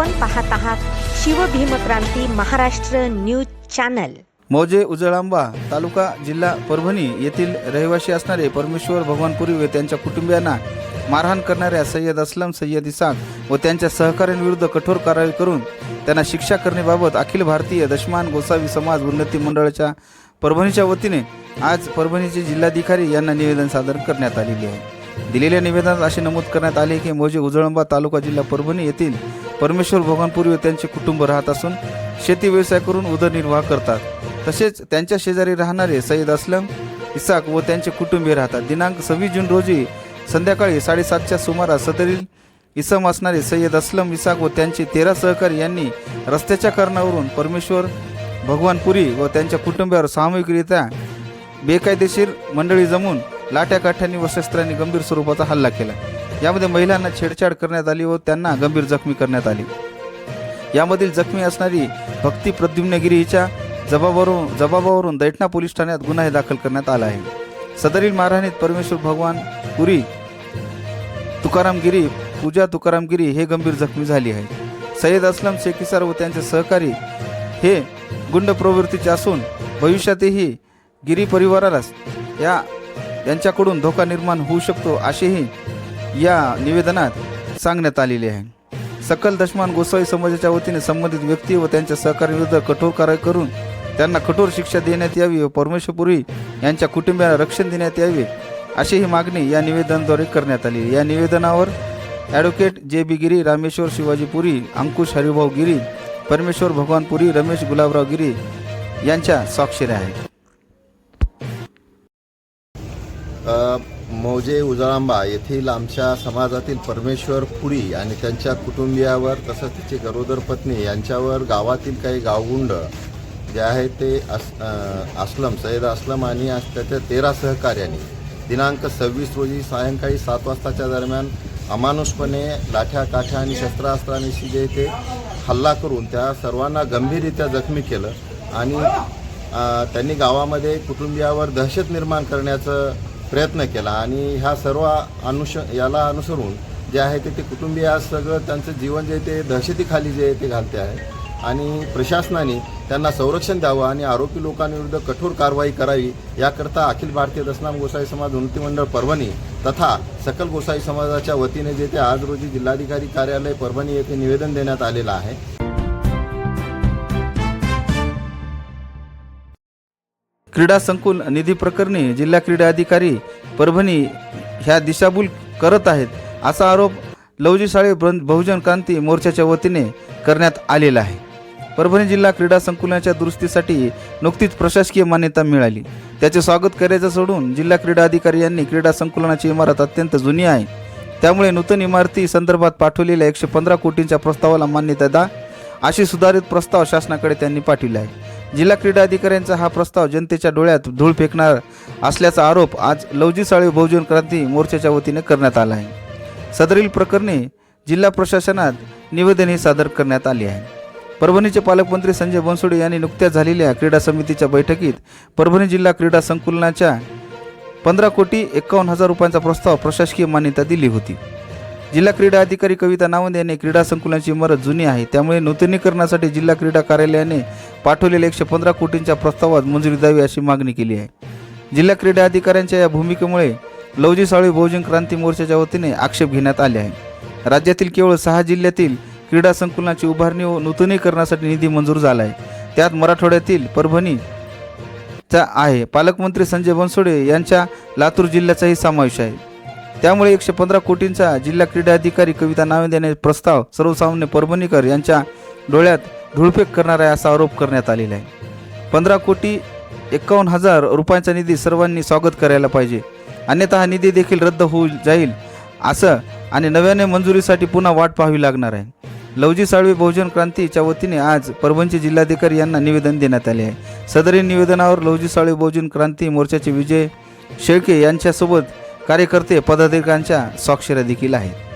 आपण पाहत आहात शिवभीमक्रांती महाराष्ट्र न्यूज चॅनल. मौजे उजळांबा तालुका जिल्हा परभणी येथील रहिवासी असणारे परमेश्वर भगवानपुरी व त्यांच्या कुटुंबियांना मारहाण करणाऱ्या सय्यद असलम सय्यद इसाक व त्यांच्या सहकाऱ्यांविरुद्ध कठोर कारवाई करून त्यांना शिक्षा करण्याबाबत अखिल भारतीय दशमान गोसावी समाज उन्नती मंडळाच्या परभणीच्या वतीने आज परभणीचे जिल्हाधिकारी यांना निवेदन सादर करण्यात आलेले आहे. दिलेल्या निवेदनात असे नमूद करण्यात आले की मौजे उजळंबा तालुका जिल्हा परभणी येथील परमेश्वर भगवानपुरी व त्यांचे कुटुंब राहत असून शेती व्यवसाय करून उदरनिर्वाह करतात. तसेच त्यांच्या शेजारी राहणारे सय्यद असलम इसाक व त्यांचे कुटुंबीय राहतात. दिनांक सव्वीस जून रोजी संध्याकाळी साडेसातच्या सुमारास सदरील इसम असणारे सय्यद असलम इसाक व त्यांचे तेरा सहकारी यांनी रस्त्याच्या कारणावरून परमेश्वर भगवानपुरी व त्यांच्या कुटुंबियावर सामूहिकरित्या बेकायदेशीर मंडळी जमून लाट्या काठ्यांनी व शस्त्रांनी गंभीर स्वरूपाचा हल्ला केला. यामध्ये महिलांना छेडछाड करण्यात आली व त्यांना गंभीर जखमी करण्यात आली. यामधील जखमी असणारी भक्ती प्रद्युम्नगिरी हिच्या जबाबावरून जबाबावरून दैठणा पोलीस ठाण्यात गुन्हा दाखल करण्यात आला आहे. सदरील मारहाणीत परमेश्वर भगवान पुरी तुकारामगिरी पूजा तुकारामगिरी हे गंभीर जखमी झाली आहे. सय्यद असलम शेखिसार व त्यांचे सहकारी हे गुंड प्रवृत्तीचे असून भविष्यातही गिरी परिवारालाच या यांच्याकडून धोका निर्माण होऊ शकतो असेही या निवेदनात सांगण्यात आलेले आहे. सकल दशमान गोसावी समाजाच्या वतीने संबंधित व्यक्ती व त्यांच्या सहकार्याविरुद्ध कठोर कारवाई करून त्यांना कठोर शिक्षा देण्यात यावी व परमेश्वरपुरी यांच्या कुटुंबियांना रक्षण देण्यात यावे अशी ही मागणी या निवेदनाद्वारे करण्यात आली या निवेदनावर ॲडव्होकेट जे बी गिरी रामेश्वर शिवाजी पुरी अंकुश हरिभाऊ गिरी परमेश्वर भगवान पुरी रमेश गुलाबराव गिरी यांच्या स्वाक्षऱ्या आहेत. मौजे उजळांबा येथील आमच्या समाजातील परमेश्वर पुरी आणि त्यांच्या कुटुंबियावर तसंच तिची गरोदर पत्नी यांच्यावर गावातील काही गावगुंड जे आहे ते अस असलम सय्यद असलम आणि त्याच्या तेरा सहकार्याने दिनांक सव्वीस रोजी सायंकाळी सात वाजताच्या दरम्यान अमानुषपणे लाठ्या काठ्या आणि शस्त्रास्त्रांशी जे ते हल्ला करून त्या सर्वांना गंभीररित्या जखमी केलं आणि त्यांनी गावामध्ये कुटुंबियावर दहशत निर्माण करण्याचं प्रयत्न केला आणि ह्या सर्व अनुष याला अनुसरून जे आहे ते ते कुटुंबीय आज सगळं त्यांचं जीवन जे ते दहशतीखाली जे आहे ते घालते आहे. आणि प्रशासनाने त्यांना संरक्षण द्यावं आणि आरोपी लोकांविरुद्ध कठोर कारवाई करावी याकरता अखिल भारतीय दसनाम गोसाई समाज उन्नती मंडळ परभणी तथा सकल गोसाई समाजाच्या वतीने जे ते आज रोजी जिल्हाधिकारी कार्यालय परभणी येथे निवेदन देण्यात आलेलं आहे. क्रीडा संकुल निधी प्रकरणी जिल्हा क्रीडा अधिकारी परभणी ह्या दिशाभूल करत आहेत असा आरोप लवजी साळे ब्रं- बहुजन क्रांती मोर्चाच्या वतीने करण्यात आलेला आहे. परभणी जिल्हा क्रीडा संकुलाच्या दुरुस्तीसाठी नुकतीच प्रशासकीय मान्यता मिळाली. त्याचे स्वागत करायचं सोडून जिल्हा क्रीडा अधिकारी यांनी क्रीडा संकुलनाची इमारत अत्यंत जुनी आहे. त्यामुळे नूतन इमारती संदर्भात पाठवलेल्या एकशे पंधरा कोटींच्या प्रस्तावाला मान्यता द्या अशी सुधारित प्रस्ताव शासनाकडे त्यांनी पाठविला आहे. जिल्हा क्रीडा अधिकाऱ्यांचा हा प्रस्ताव जनतेच्या डोळ्यात धूळ फेकणार असल्याचा आरोप आज लवजी साळी बहुजन क्रांती मोर्चाच्या वतीने करण्यात आला आहे. सदरील प्रकरणी जिल्हा प्रशासनात निवेदनही सादर करण्यात आले आहे. परभणीचे पालकमंत्री संजय बनसोडे यांनी नुकत्याच झालेल्या क्रीडा समितीच्या बैठकीत परभणी जिल्हा क्रीडा संकुलनाच्या पंधरा कोटी एकावन्न हजार रुपयांचा प्रस्ताव प्रशासकीय मान्यता दिली होती. जिल्हा क्रीडा अधिकारी कविता नावंद यांनी क्रीडा संकुलाची इमारत जुनी आहे. त्यामुळे नूतनीकरणासाठी जिल्हा क्रीडा कार्यालयाने पाठवलेल्या एकशे पंधरा कोटींच्या प्रस्तावात मंजुरी द्यावी अशी मागणी केली आहे. जिल्हा क्रीडा अधिकाऱ्यांच्या या भूमिकेमुळे लवजी साळी बहुजन क्रांती मोर्चाच्या वतीने आक्षेप घेण्यात आले आहे. राज्यातील केवळ सहा जिल्ह्यातील क्रीडा संकुलनाची उभारणी व नूतनीकरणासाठी निधी मंजूर झाला आहे. त्यात मराठवाड्यातील परभणी चा आहे. पालकमंत्री संजय बनसोडे यांच्या लातूर जिल्ह्याचाही समावेश आहे. त्यामुळे एकशे पंधरा कोटींचा जिल्हा क्रीडा अधिकारी कविता नावेंद याने प्रस्ताव सर्वसामान्य परभणीकर यांच्या डोळ्यात धुळफेक करणार आहे असा आरोप करण्यात आलेला आहे. पंधरा कोटी एकावन्न हजार रुपयांचा निधी सर्वांनी स्वागत करायला पाहिजे. अन्यथा हा निधी देखील रद्द होऊ जाईल असं आणि नव्याने मंजुरीसाठी पुन्हा वाट पाहावी लागणार आहे. लवजी साळवे बहुजन क्रांतीच्या वतीने आज परभणीचे जिल्हाधिकारी यांना निवेदन देण्यात आले आहे. सदरील निवेदनावर लवजी साळवे बहुजन क्रांती मोर्चाचे विजय शेळके यांच्यासोबत कार्यकर्ते पदाधिकाऱ्यांच्या स्वाक्षऱ्या देखील आहेत.